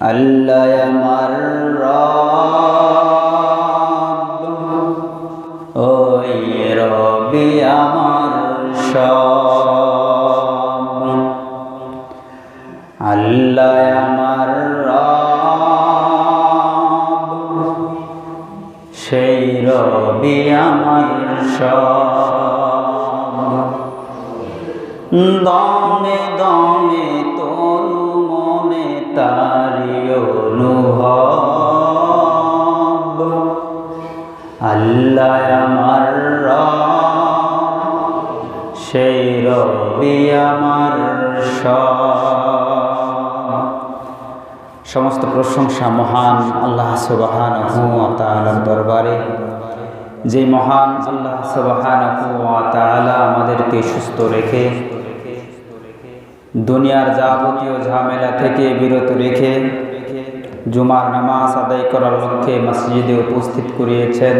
আল্লাহ আমার রব। ওই রবি আমার সব। আল্লাহ আমার রব। সেই রবি আমার সব। সেই রবি আমার সমস্ত প্রশংসা মহান আল্লাহ সুবাহান তাআলার দরবারে। যে মহান আল্লাহ সুবাহান আমাদেরকে সুস্থ রেখে, দুনিয়ার যাবতীয় ঝামেলা থেকে বিরত রেখে, জুমার নামাজ আদায় করার লক্ষ্যে মসজিদে উপস্থিত করিয়েছেন।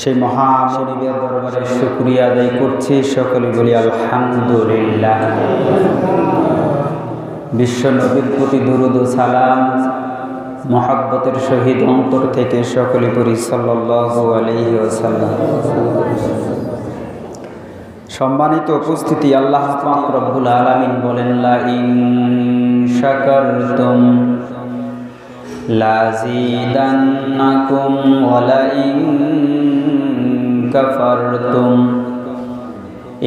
সেই মহামনিবের দরবারে শুক্রিয়া আদায় করছি। সকলে বলি, আলহামদুলিল্লাহ। বিশ্ব নবীর প্রতি দুরুদ সালাম, মহাব্বতের সহিত অন্তর থেকে সকলে করি আলাইহি সম্মানিত উপস্থিতি, আল্লাহ রব্বুল আলামিন বলেন, লা ইন শাকারতুম লাযিদান্নাকুম ওয়া লা ইন কাফারতুম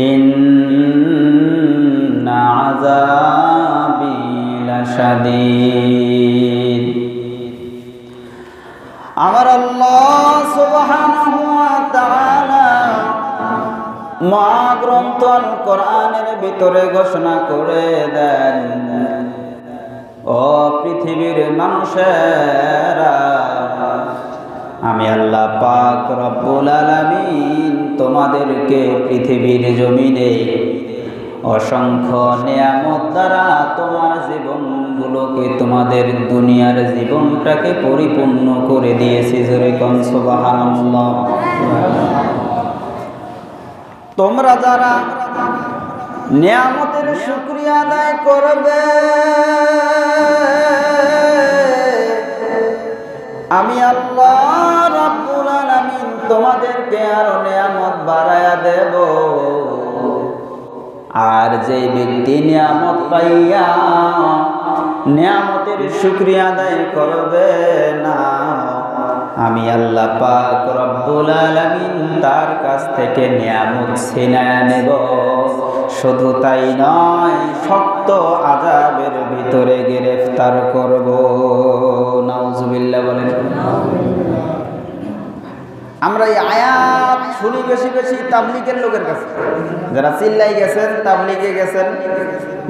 ইন্না আযাবি লাশাদীদ আমার আল্লাহ সুবহানাহু ওয়া তাআলা মহাগ্রন্থ কোরআনের ভিতরে ঘোষণা করে দেন, ও পৃথিবীর মানুষেরা আমি আল্লাহ পাক রব্বুল আলামিন তোমাদেরকে পৃথিবীর জমিনে অসংখ্য নিয়ামত দ্বারা তোমার জীবনগুলোকে, তোমাদের দুনিয়ার জীবনটাকে পরিপূর্ণ করে দিয়েছি। জোরে কন, সুবহানাল্লাহ। তোমরা যারা নিয়ামতের শুক্রিয়া আদায় করবে, আমি আল্লাহ তোমাদেরকে আরও নিয়ামত বাড়ায়া দেব। আর যে ব্যক্তি নিয়ামত পাইয়া নিয়ামতের শুক্রিয়া আদায় করবে না, আমি আল্লাহ পাক রব্বুল আলামিন তার কাছ থেকে নিয়ামত ছিনায় নেব। শুধু তাই নয়, শক্ত আজাবের ভিতরে গ্রেফতার করব। নাউজুবিল্লাহ বলেন। আমরা এই আয়াত শুনি বেশি বেশি তাবলিগের লোকের কাছে। যারা চিল্লাই গেছেন, তাবলিগে গেছেন,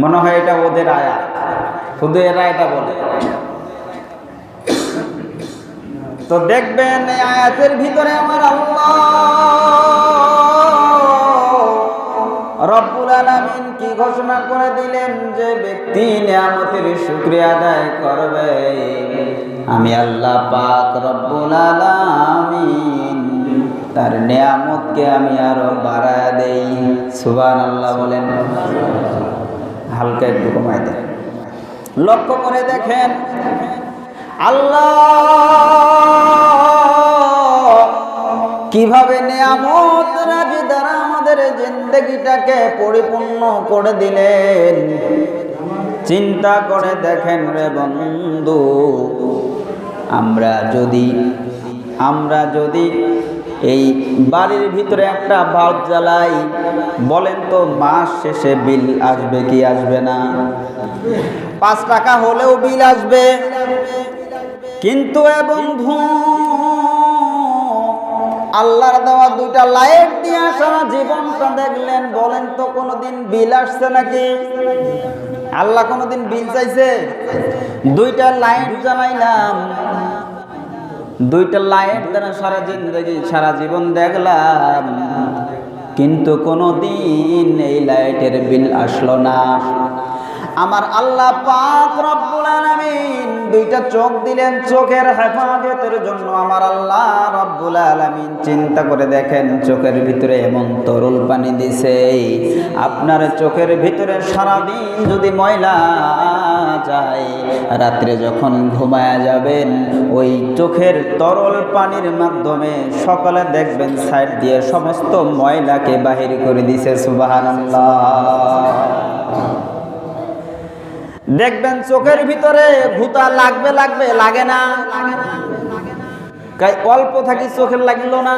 মনে হয় এটা ওদের আয়াত। শুধু এরা এটা বলে। তো দেখবেন এই আয়াতের ভিতরে আমার রব্বুল আলামিন কি ঘোষণা করে দিলেন যে ব্যক্তি নিয়ামতের শুকরিয়া আদায় করবে? আমি আল্লাহ পাক রব্বুল আলামিন তার নিয়ামতকে আমি আরও বাড়ায় দেই। সুবান আল্লাহ বলেন। হালকা একটু কমাই দেন। লক্ষ্য করে দেখেন, আল্লাহ কীভাবে নিয়ামত রাজি দ্বারা আমাদের জিন্দগিটাকে পরিপূর্ণ করে দিলেন। চিন্তা করে দেখেন রে বন্ধু, আমরা যদি আমরা যদি এই বাড়ির ভিতরে একটা বাল্ব জ্বালাই, বলেন তো, মাস শেষে বিল আসবে কি আসবে না? পাঁচ টাকা হলেও বিল আসবে। কিন্তু এবং বন্ধু, আল্লাহর দেওয়া দুইটা লাইট দিয়ে সারা জীবনটা দেখলেন, বলেন তো, কোনোদিন বিল আসছে নাকি? আল্লাহ কোনোদিন বিল চাইছে? দুইটা লাইট জ্বালাইলাম। দুইটা লাইট দ্বারা সারা জিন্দগি, সারা জীবন দেখলাম। কিন্তু কোনো দিন এই লাইটের বিল আসলো না। আমার আল্লাহ পাক রব্বুল আলামিন দুই দুইটা চোখ দিলেন, চোখের হেফাজতের জন্য আমার আল্লাহ রব্বুল আলামিন চিন্তা করে দেখেন, চোখের ভিতরে এমন তরল পানি দিছে। আপনার চোখের ভিতরে সারাদিন যদি ময়লা যায়, রাত্রে যখন ঘুমায়া যাবেন, ওই চোখের তরল পানির মাধ্যমে সকালে দেখবেন, সাইড দিয়ে সমস্ত ময়লাকে বাহির করে দিছে, সুবহানাল্লাহ। দেখবেন চোখের ভিতরে ভূতা লাগবে লাগবে, লাগে না। অল্প থাকি চোখের লাগল না।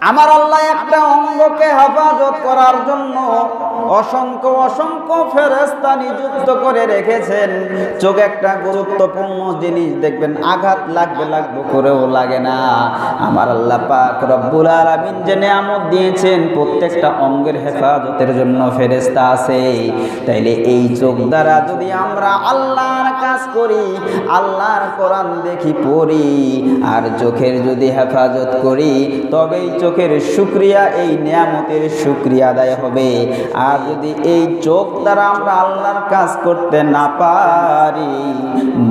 আমার আল্লাহ একটা অঙ্গকে হেফাজত করার জন্য অসংখ্য অসংখ্য ফেরেস্তা নিযুক্ত করে রেখেছেন। চোখ একটা গুরুত্বপূর্ণ জিনিস দেখবেন, আঘাত লাগবে লাগবে করেও লাগে না। আমার আল্লাহ পাক রব্বুল আলামিন যে নিয়ামত দিয়েছেন, প্রত্যেকটা অঙ্গের হেফাজতের জন্য ফেরেস্তা আছে। তাইলে এই চোখ দ্বারা যদি আমরা আল্লাহর কাজ করি, আল্লাহর কোরআন দেখি, পড়ি, আর চোখের যদি হেফাজত করি, তবেই চোখের শুক্রিয়া, এই নিয়ামতের শুক্রিয়া আদায় হবে। আর যদি এই চোখ দ্বারা আমরা আল্লাহর কাজ করতে না পারি,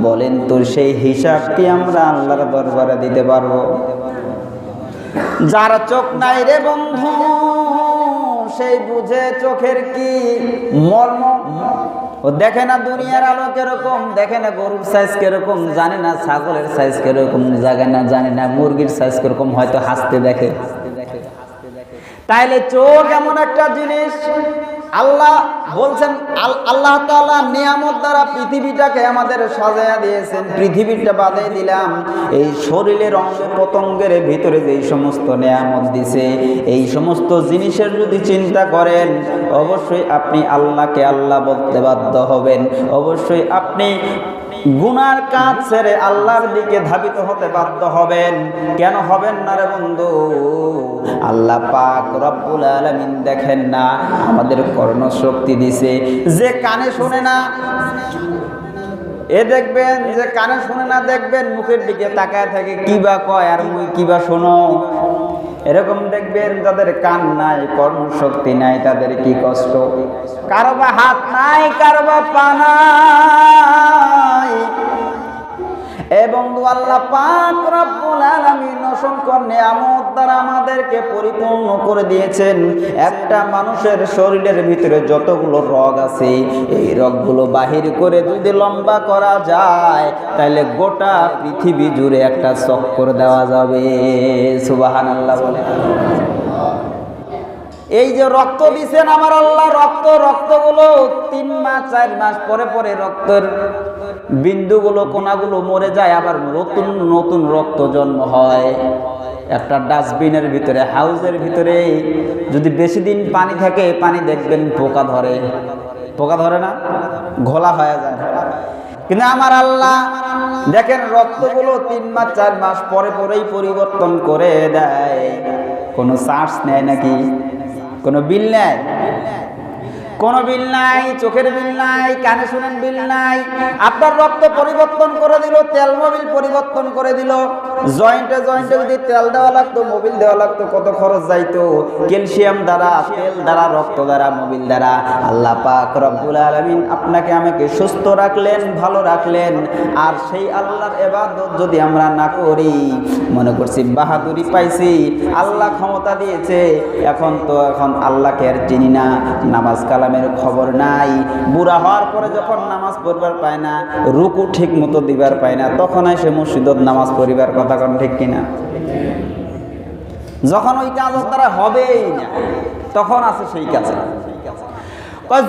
বলেন তো সেই হিসাবটি আমরা আল্লাহর দরবারে দিতে পারব? যার চোখ নাই রে বন্ধু, সেই বুঝে চোখের কি মর্ম? ও দেখে না দুনিয়ার আলো কীরকম, দেখে না গরুর সাইজ কীরকম, জানে না ছাগলের সাইজ কীরকম জাগে না, জানে না মুরগির সাইজ কীরকম, হয়তো হাসতে দেখে। তাইলে চোখ এমন একটা জিনিস, আল্লাহ বলছেন আল্লাহ তাআলা নিয়ামত দ্বারা পৃথিবীটাকে আমাদের সাজায়া দিয়েছেন, পৃথিবীটা বাদে দিলাম। এই শরীরের অঙ্গ প্রত্যঙ্গের ভিতরে যেই সমস্ত নিয়ামত দিছে, এই সমস্ত জিনিসের যদি চিন্তা করেন, অবশ্যই আপনি আল্লাহকে আল্লাহ বলতে বাধ্য হবেন। অবশ্যই আপনি গুনার কাজ ছেড়ে আল্লাহর দিকে ধাবিত হতে বাধ্য হবেন। কেন হবেন না রে বন্ধু? আল্লাহ পাক রব্বুল আলামিন দেখেন না, আমাদের কর্ণ শক্তি দিছে। যে কানে শোনে না, এ দেখবেন, যে কানে শুনে না দেখবেন, মুখের দিকে তাকায় থাকে, কি বা কয় আর মুই কি বা শোনো? এরকম দেখবেন যাদের কান নাই কর্মশক্তি নাই, তাদের কি কষ্ট? কারও বা হাত নাই, কারও বা পা নাই। এ বন্ধু আল্লাহ পাক রব্বুল আলামিন অসংখ্য নিয়ামত দ্বারা আমাদেরকে পরিপূর্ণ করে দিয়েছেন। একটা মানুষের শরীরের ভিতরে যতগুলো রগ আছে, এই রগগুলো বাহির করে যদি লম্বা করা যায়, তাহলে গোটা পৃথিবী জুড়ে একটা চক্কর দেওয়া যাবে। সুবহানাল্লাহ বলে। এই যে রক্ত দিছেন আমার আল্লাহ, রক্ত, রক্তগুলো তিন মাস, চার মাস পরে পরে রক্তের বিন্দুগুলো, কোনাগুলো মরে যায়, আবার নতুন নতুন রক্ত জন্ম হয়। একটা ডাস্টবিনের ভিতরে হাউসের ভিতরে। যদি বেশি দিন পানি থাকে, পানি দেখবেন পোকা ধরে। পোকা ধরে না? ঘোলা হয়ে যায়। কিন্তু আমার আল্লাহ দেখেন, রক্তগুলো তিন মাস, চার মাস পরে পরেই পরিবর্তন করে দেয়। কোনো চার্জ নেয় নাকি? কোনো বিল নেয়? কোনো বিল নাই, চোখের বিল নাই, কানে শুনেন বিল নাই। আপনার রক্ত পরিবর্তন করে দিল, তেল মোবিল পরিবর্তন করে দিল। জয়েন্টে জয়েন্টে যদি তেল দেওয়া লাগতো, মোবিল দেওয়া লাগতো, কত খরচ যাইতো। ক্যালসিয়াম দ্বারা, তেল দ্বারা, রক্ত দ্বারা, মোবিল দ্বারা। আল্লাহ পাক রব্বুল আলামিন আপনাকে, আমাকে সুস্থ রাখলেন, ভালো রাখলেন। আর সেই আল্লাহর এবাদত যদি আমরা না করি, মনে করছি বাহাদুরি পাইছি, আল্লাহ ক্ষমতা দিয়েছে। এখন তো, এখন আল্লাহকে আর চিনি না। নামাজ কালামের খবর নাই। বুড়া হওয়ার পরে যখন নামাজ পড়বার পায় না, রুকু ঠিক মতো দিবার পায় না, তখন সে মসজিদত নামাজ পড়িবার কথা কোন ঠিক কিনা? যখন ওই কাজ তারা হবেই না, তখন আছে সেই কাজে।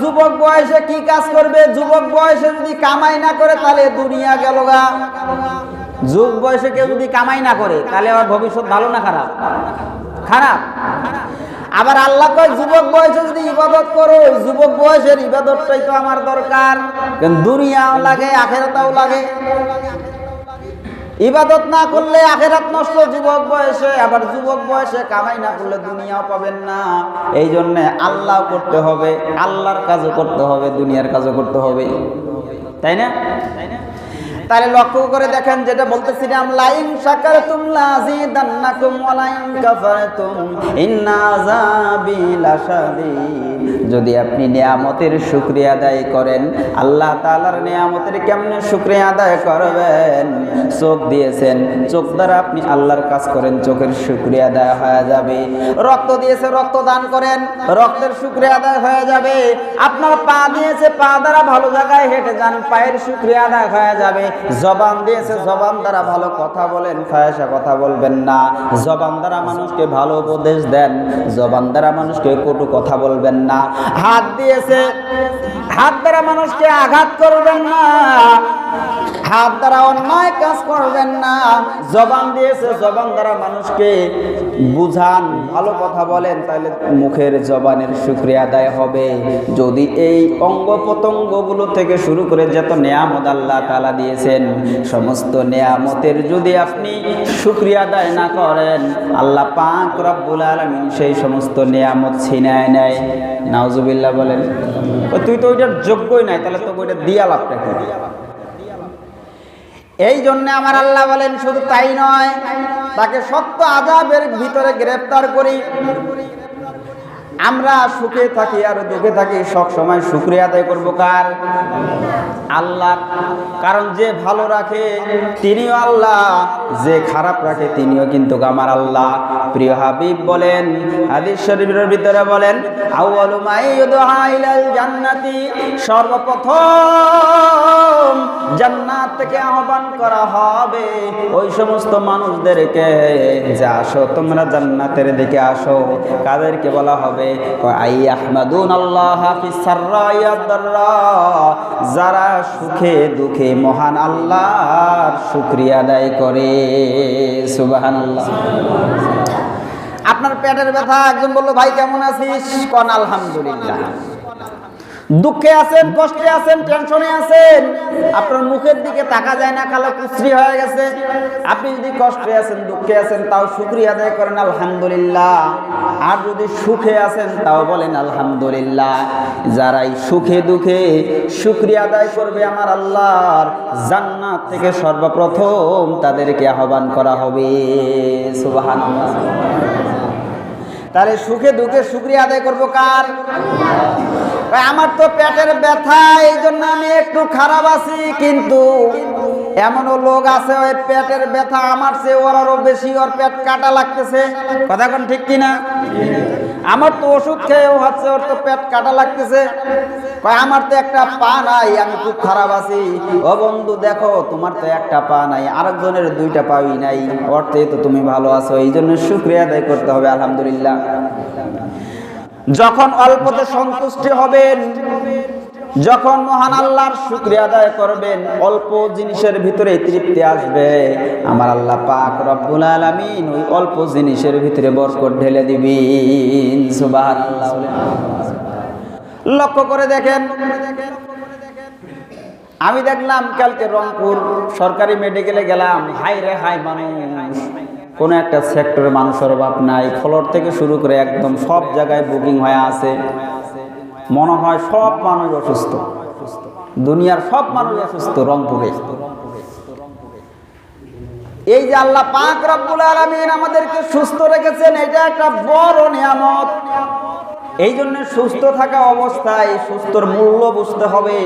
যুবক বয়সে কি কাজ করবে? যুবক বয়সে যদি কামাই না করে, তাহলে দুনিয়া গেল গা। যুব বয়সে কেউ যদি কামাই না করে, তাহলে আমার ভবিষ্যৎ ভালো না খারাপ? খারাপ। আবার আল্লাহ কয়, যুবক বয়সে যদি ইবাদত করো যুবক বয়সের ইবাদতটাই তো আমার দরকার। দুনিয়াও লাগে, আখেরাতাও লাগে। ইবাদত না করলে আখেরাত নষ্ট যুবক বয়সে, আবার যুবক বয়সে কামাই না করলে দুনিয়াও পাবেন না। এই জন্য আল্লাহ করতে হবে, আল্লাহর কাজও করতে হবে, দুনিয়ার কাজও করতে হবে। তাই না তাই না? তাহলে লক্ষ্য করে দেখেন যেটা বলতেছিলাম, লাইন শাকার তুম লাজিদান্নাকুম ওয়া লাইন কাফারতুম, ইন্না যদি আপনি নিয়ামতের শুক্রিয়া আদায় করেন, আল্লাহ তাআলার নিয়ামতের কেমনে শুক্রিয়া আদায় করবেন? চোখ দিয়েছেন, চোখ দ্বারা আপনি আল্লাহর কাজ করেন, চোখের শুক্রিয়া আদায় হয়ে যাবে। রক্ত দিয়েছে, রক্ত দান করেন, রক্তের শুক্রিয়া আদায় হয়ে যাবে। আপনার পা দিয়েছে, পা দ্বারা ভালো জায়গায় হেঁটে যান, পায়ের শুক্রিয়া আদায় হয়ে যাবে। জবান দিয়েছে, জবান দ্বারা ভালো কথা বলেন ফায়সা কথা বলবেন না। জবান দ্বারা মানুষকে ভালো উপদেশ দেন, জবান দ্বারা মানুষকে কটু কথা বলবেন না। হাত দিয়েছে, হাত দ্বারা মানুষকে আঘাত করবেন না। হাত দ্বারা অন্যায় কাজ করবেন না। জবান দিয়েছে, জবান দ্বারা মানুষকে বুঝান, ভালো কথা বলেন তাহলে মুখের জবানের শুক্রিয়া আদায় হবে। যদি এই অঙ্গ প্রত্যঙ্গগুলো থেকে শুরু করে যত, নেয়ামত আল্লাহ তালা দিয়েছেন সমস্ত নেয়ামতের যদি আপনি শুক্রিয়া আদায় না করেন, আল্লাহ পাক রব্বুল আলমিন সেই সমস্ত নেয়ামত ছিনায় নেয়। নাওজুবিল্লাহ বলেন তুই তো ওইটার যোগ্যই নাই, তাহলে তোকে ওইটা দিয়া লাভটা কি? এই জন্য আমার আল্লাহ বলেন, শুধু তাই নয়, তাকে সত্য আজাবের ভিতরে গ্রেফতার করি। আমরা সুখে থাকি আর দুঃখে থাকি, সব সময় শুক্রিয়া আদায় করব কার? আল্লাহ। কারণ যে ভালো রাখে, তিনিও আল্লাহ। যে খারাপ রাখে, তিনিও কিন্তু আমার আল্লাহ। প্রিয় হাবিব বলেন, হাদিস শরীফের ভিতরে বলেন জান্নাতি। সর্বপ্রথম জান্নাত থেকে আহ্বান করা হবে ওই সমস্ত মানুষদেরকে, যে আসো, তোমরা জান্নাতের দিকে আসো। কাদেরকে বলা হবে? আল্লাহ দাররা। যারা সুখে দুঃখে মহান আল্লাহর শুক্রিয়া দায় করে। সুবহানাল্লাহ। আপনার পেটের ব্যথা, একজন বলল, ভাই, কেমন আছিস? কন আলহামদুলিল্লাহ। দুঃখে আছেন, কষ্টে আছেন, টেনশনে আছেন, আপনার মুখের দিকে তাকা যায় না, কালো কুশ্রি হয়ে গেছে। আপনি যদি কষ্টে আছেন, দুঃখে আছেন, তাও শুক্রিয়া আদায় করেন, আলহামদুলিল্লাহ। আর যদি সুখে আছেন, তাও বলেন, আলহামদুলিল্লাহ। যারাই সুখে দুঃখে শুক্রিয়া আদায় করবে আমার আল্লাহর জান্নাত থেকে সর্বপ্রথম তাদেরকে আহ্বান করা হবে। সুবহানাল্লাহ। তাহলে সুখে দুঃখে শুক্রিয়া আদায় করব কার? আমার তো পেটের ব্যথা, এই জন্য আমি একটু খারাপ আছি, কিন্তু এমনও লোক আছে, ওই পেটের ব্যথা আমার চেয়ে ওর আরও বেশি, ওর পেট কাটা লাগতেছে। কথা কোন ঠিক কিনা? আমার তো ওষুধ খেয়েও হচ্ছে, ওর তো পেট কাটা লাগতেছে। আমার তো একটা পা নাই, আমি খুব খারাপ আছি। ও বন্ধু, দেখো, তোমার তো একটা পা নাই, আরেকজনের দুইটা পাই নাই অর্থে তো তুমি ভালো আছো এই জন্য শুক্রিয়া আদায় করতে হবে, আলহামদুলিল্লাহ। যখন অল্পতে সন্তুষ্টি হবেন, যখন মহান আল্লাহর শুক্রিয়া আদায় করবেন, অল্প জিনিসের ভিতরে তৃপ্তি আসবে। আমার আল্লাহ পাক রব্বুল আলামিন ওই অল্প জিনিসের ভিতরে বরকত ঢেলে দিবেন, সুবহানাল্লাহ। লক্ষ্য করে দেখেন। আমি দেখলাম কালকে রংপুর সরকারি মেডিকেলে গেলাম। হাই রে, হাই মানুষ। কোনো একটা সেক্টরে মানুষের অভাব নাই। ফ্লোর থেকে শুরু করে একদম সব জায়গায় বুকিং হয়ে আছে। মনে হয় সব মানুষ অসুস্থ। দুনিয়ার সব মানুষ অসুস্থ রংপুরে। এই যে আল্লাহ পাক রব্বুল আলামিন আমাদেরকে সুস্থ রেখেছেন, এটা একটা বড় নিয়ামত। এই জন্য সুস্থ থাকা অবস্থায় সুস্থর মূল্য বুঝতে হবে,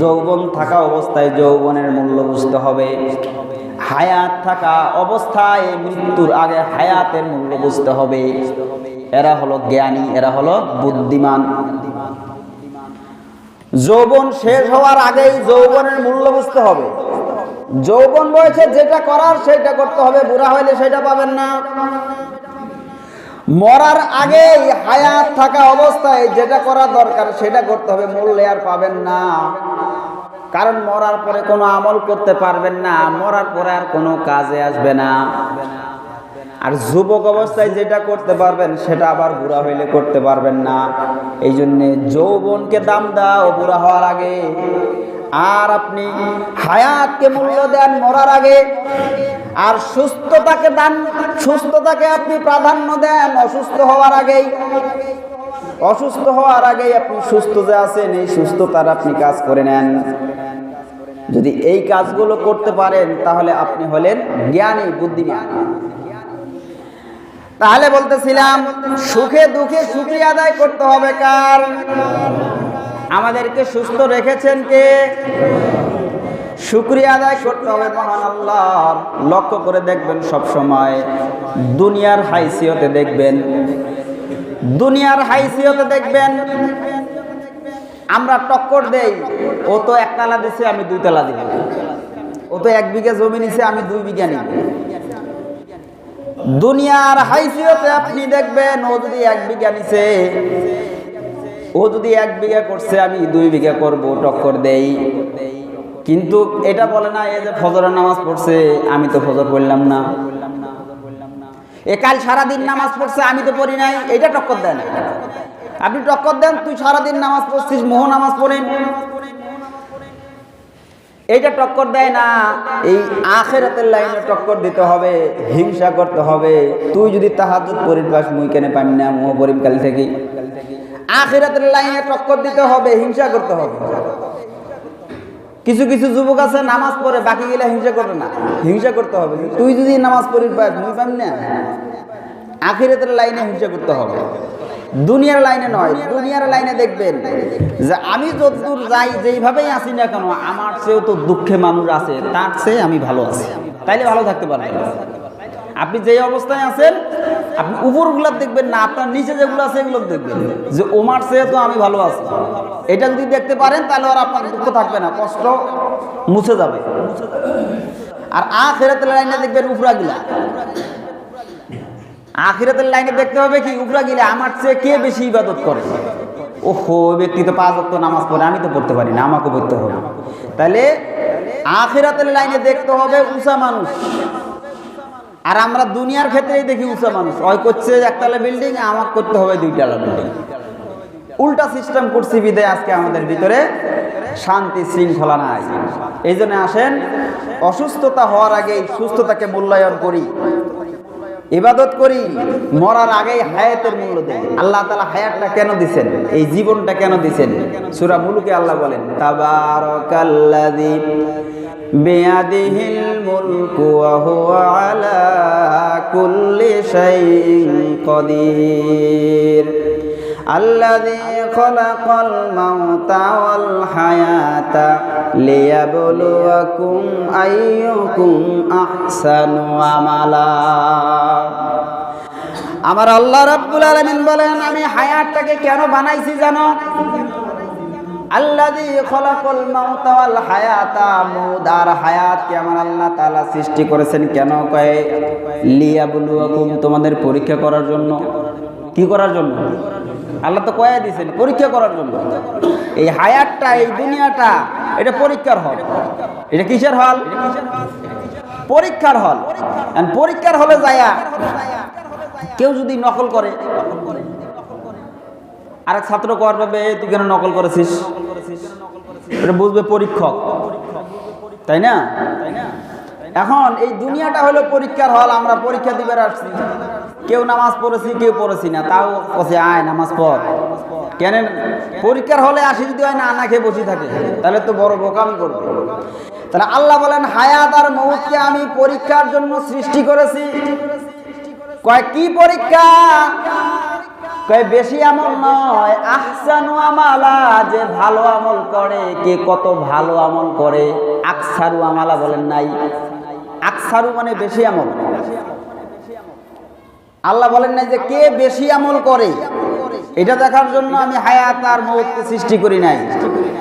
যৌবন থাকা অবস্থায় যৌবনের মূল্য বুঝতে হবে। হায়াত থাকা অবস্থায় মৃত্যুর আগে হায়াতের মূল্য বুঝতে হবে। এরা হলো জ্ঞানী, এরা হলো বুদ্ধিমান। যৌবন শেষ হওয়ার আগেই যৌবনের মূল্য বুঝতে হবে। যৌবন বয়সে যেটা করার সেটা করতে হবে, বুড়া হইলে সেটা পাবেন না। মরার আগে হায়াত থাকা অবস্থায় যেটা করা দরকার, সেটা করতে হবে। মূল্যে আর পাবেন না। কারণ মরার পরে কোনো আমল করতে পারবেন না। মরার পরে আর কোনো কাজে আসবে না। আর যুবক অবস্থায় যেটা করতে পারবেন, সেটা আবার বুড়া হইলে করতে পারবেন না। এই জন্যে যৌবনকে দাম দাও, বুড়া হওয়ার আগে। আর আপনি হায়াতকে মূল্য দেন মরার আগে, আর সুস্থতাকে দান, সুস্থতাকে আপনি প্রাধান্য দেন অসুস্থ হওয়ার আগেই। অসুস্থ হওয়ার আগেই আপনি সুস্থ যে আছেন, এই সুস্থতার আপনি কাজ করে নেন। যদি এই কাজগুলো করতে পারেন, তাহলে আপনি হলেন জ্ঞানী, বুদ্ধিমান। তাহলে বলতেছিলাম, সুখে দুঃখে সুখী আদায় করতে হবে কার? আমাদেরকে সুস্থ রেখেছেন কে? শুক্রিয়া আদায় করতে হবে, মহান আল্লাহর লক্ষ্য করে দেখবেন সব সময় দুনিয়ার হাইসিয়তে দেখবেন। দুনিয়ার হাইসিয়তে দেখবেন। আমরা টক্কর দেই, ও তো একতলা দিছে, আমি দুই তলা দিব। ও তো এক বিঘা জমি নিছে, আমি দুই বিঘা নিব। দুনিয়ার হাইসিয়তে আপনি দেখবেন, ও যদি এক বিঘা নিছে ও যদি এক বিঘা করছে, আমি দুই বিঘা করব, টক্কর দেই। কিন্তু এটা বলে না, এই যে ফজরের নামাজ পড়ছে, আমি তো ফজর পড়লাম না। এ কাল সারাদিন নামাজ পড়ছে, আমি তো পড়ি নাই, এটা টক্কর দেন আপনি টক্কর দেন, তুই সারাদিন নামাজ পড়ছিস, মোহ নামাজ পড়েন। এইটা টক্কর দেয় না, এই আখেরাতের লাইনে টক্কর দিতে হবে, হিংসা করতে হবে। তুই যদি তাহাজুদ পড়ির পাস মুই কেনে পাবি না, মোহ পড়িম কাল থেকে। আখেরাতের লাইনে টক্কর দিতে হবে, হিংসা করতে হবে। কিছু কিছু যুবক আছে, নামাজ পড়ে, বাকি গেলে হিংসা করে না। হিংসা করতে হবে। তুই যদি নামাজ পড়ির পাস মুই পাবি না। আখিরাতের লাইনে হিংসা করতে হবে। দুনিয়ার লাইনে নয়, দুনিয়ার লাইনে দেখবেন যে আমি যতদূর যাই, যেইভাবেই আসি না কেন, আমার চেয়েও তো দুঃখে মানুষ আছে, তার চেয়ে আমি ভালো আছি। তাইলে ভালো থাকতে পারবেন। আপনি যেই অবস্থায় আছেন, আপনি উপরগুলো দেখবেন না, আপনার নিচে যেগুলো আছে এগুলো দেখবেন। যে ওমার চেয়ে তো আমি ভালো আছি। এটা যদি দেখতে পারেন, তাহলে আর আপনার দুঃখ থাকবে না, কষ্ট মুছে যাবে। আর আ ফেরাতের লাইনে দেখবেন উপরাগুলা আখিরাতের লাইনে দেখতে হবে কি উপরা গেলে আমার চেয়ে কে বেশি ইবাদত করে? ওহো ব্যক্তি তো পাঁচ অক্ট নামাজ পড়ে, আমি তো পড়তে পারি না আমাকে পড়তে হবে। তাহলে আখিরাতের লাইনে দেখতে হবে উষা মানুষ। আর আমরা দুনিয়ার ক্ষেত্রেই দেখি উষা মানুষ। ওই করছে একতলা বিল্ডিং আমাকে করতে হবে দুইতলা বিল্ডিং উল্টা সিস্টেম করছি বিদায় আজকে আমাদের ভিতরে। শান্তি শৃঙ্খলা নাই। এই জন্য আসেন, অসুস্থতা হওয়ার আগে সুস্থতাকে মূল্যায়ন করি। ইবাদত করি, মরার আগেই হায়াতের মূল্য দেয় আল্লাহ তালা হায়াতটা কেন দিছেন? এই জীবনটা কেন দিছেন? সুরা মুলুকে আল্লাহ বলেন, তাবারাকাল্লাযী বিয়াদিহিল মুলকু ওয়া হুয়া আলা কুল্লি শাইইন কদির الذي خلق الموت والحياة ليبلوكم أيكم أحسن عملا আমার আল্লাহ রাব্বুল আলামিন বলেন আমি হায়াতটাকে কেন বানাইছি জানো আর আল্লাহ তাআলা সৃষ্টি করেছেন কেন তোমাদের পরীক্ষা করার জন্য। কি করার জন্য? আল্লাহ তো কয়ে দিয়েছেন, পরীক্ষা করার জন্য। এই হায়াতটা, এই দুনিয়াটা, এটা পরীক্ষার হল। এটা কিসের হল? পরীক্ষার হল। পরীক্ষার হলে যায়া, কেউ যদি নকল করে আরেক ছাত্র কর পাবে তুই কেন নকল করেছিস? এটা বুঝবে পরীক্ষক। তাই না? এখন এই দুনিয়াটা হলো পরীক্ষার হল, আমরা পরীক্ষা দিবার আসছি। কেউ নামাজ পড়েছি, কেউ পড়েছি না। তাও কষে আয়, নামাজ পড়। কেন পরীক্ষার হলে আসি যদি হয় না আনা খেয়ে বসে থাকে। তাহলে তো বড় বোকামি করবে। তাহলে আল্লাহ বলেন, হায়াত আর মৌতকে আমি পরীক্ষার জন্য সৃষ্টি করেছি। কয়, কি পরীক্ষা? কয়, বেশি আমল নয়, আহসানু আমালা, যে ভালো আমল করে, কে কত ভালো আমল করে? আকসারু আমালা বলেন নাই। আকসারু মানে বেশি আমল। আল্লাহ বলেন নাই যে, কে বেশি আমল করে? এটা দেখার জন্য আমি হায়াত আর মৌতকে সৃষ্টি করি নাই।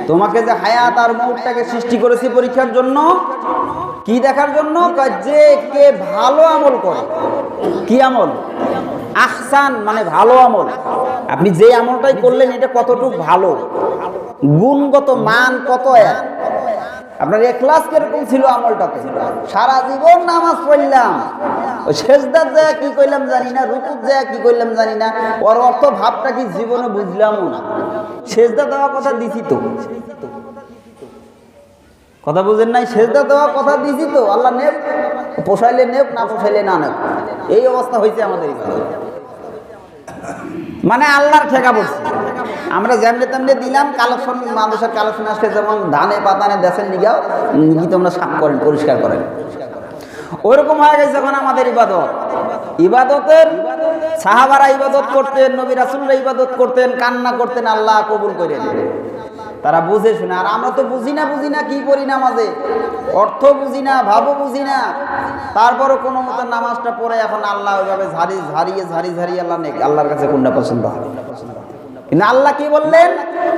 তোমাকে যে হায়াত আর মৌতটাকে সৃষ্টি করেছি পরীক্ষার জন্য, কি দেখার জন্য? যে কে ভালো আমল করে। কি আমল? আহসান মানে ভালো আমল। আপনি যে আমলটাই করলেন, এটা কতটুকু ভালো? গুণগত মান কত এক? আপনার এক্লাস কীরকম ছিল আমলটাতে? সারা জীবন নামাজ পড়লাম। শেষদার যায় কি করলাম জানি না, রুকুর যায় কি করলাম জানি না। ওর অর্থ ভাবটা কি জীবনে বুঝলামও না। শেষদা দেওয়া কথা দিছি তো। কথা বুঝেন নাই? সেজদা দেওয়া কথা দিছি তো, আল্লাহ নেব পোষাইলে নেব না পোষাইলে না নেব এই অবস্থা হয়েছে আমাদের মানে আল্লাহর ঠেকা পড়ছে। আমরা যেমনি তেমনি দিলাম, কালেকশন মানুষের কালেকশন আসলে যেমন ধানে পাতানে দেশের নিগাও কি তোমরা সাফ করেন, পরিষ্কার করেন। ওইরকম হয়ে গেছে এখন আমাদের ইবাদত। ইবাদতের সাহাবারা ইবাদত করতেন, নবী রাসুলরা ইবাদত করতেন, কান্না করতেন, আল্লাহ কবুল করেন তারা বুঝে শুনে, আর আমরা তো বুঝি না বুঝি না কি করি নামাজে? অর্থ বুঝি না, ভাবও বুঝি না। তারপরও কোনো মতো নামাজটা পড়ে এখন আল্লাহ ওইভাবে ঝাড়ি, ঝাড়িয়ে ঝাড়ি, ঝাড়িয়ে আল্লাহ নেই আল্লাহর কাছে কোনটা পছন্দ হবে কিন্তু আল্লাহ কি বললেন?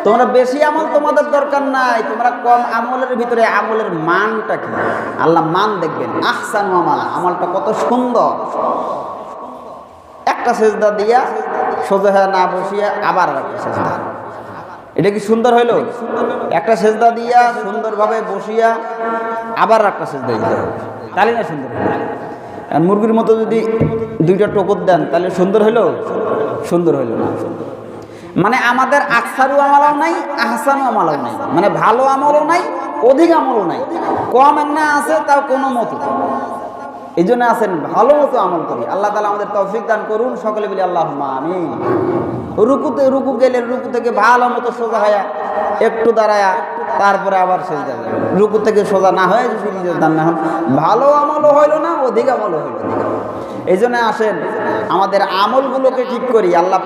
তোমরা বেশি আমল তোমাদের দরকার নাই, তোমরা কম আমলের ভিতরে আমলের মানটা কি? আল্লাহ মান দেখবেন। আহসান আমাল, আমলটা কত সুন্দর। একটা সেজদা দিয়া সোজা না বসিয়া আবার একটা সেজদা। এটা কি সুন্দর হইল? একটা সেজদা দিয়া সুন্দরভাবে বসিয়া আবার একটা সেজদা দিতে হবে। তাহলে না সুন্দর। আর মুরগির মতো যদি দুইটা টোকর দেন, তাহলে সুন্দর হইল? সুন্দর হইল না। মানে আমাদের আকসারু আমলাও নাই, আহসানু আমলাও নাই। মানে ভালো আমলও নাই, অধিক আমলও নাই। কম না আছে, তাও কোনো মতো এই জন্য আসেন ভালো মতো আমল করি। আল্লাহ তালা আমাদের তৌফিক দান করুন, সকলে বলি আল্লাহ আমি রুকুতে, রুকু গেলে রুকু থেকে ভালো মতো সোজা হয়া একটু দাঁড়ায়া, তারপরে আবার যাবে। রুকু থেকে সোজা না হয়ে যদি নিজের দান না হন, ভালো আমলও হইল না, অধিক আমলও হইল এই জন্য আসেন, আমাদের আমলগুলোকে ঠিক করি। আল্লাহ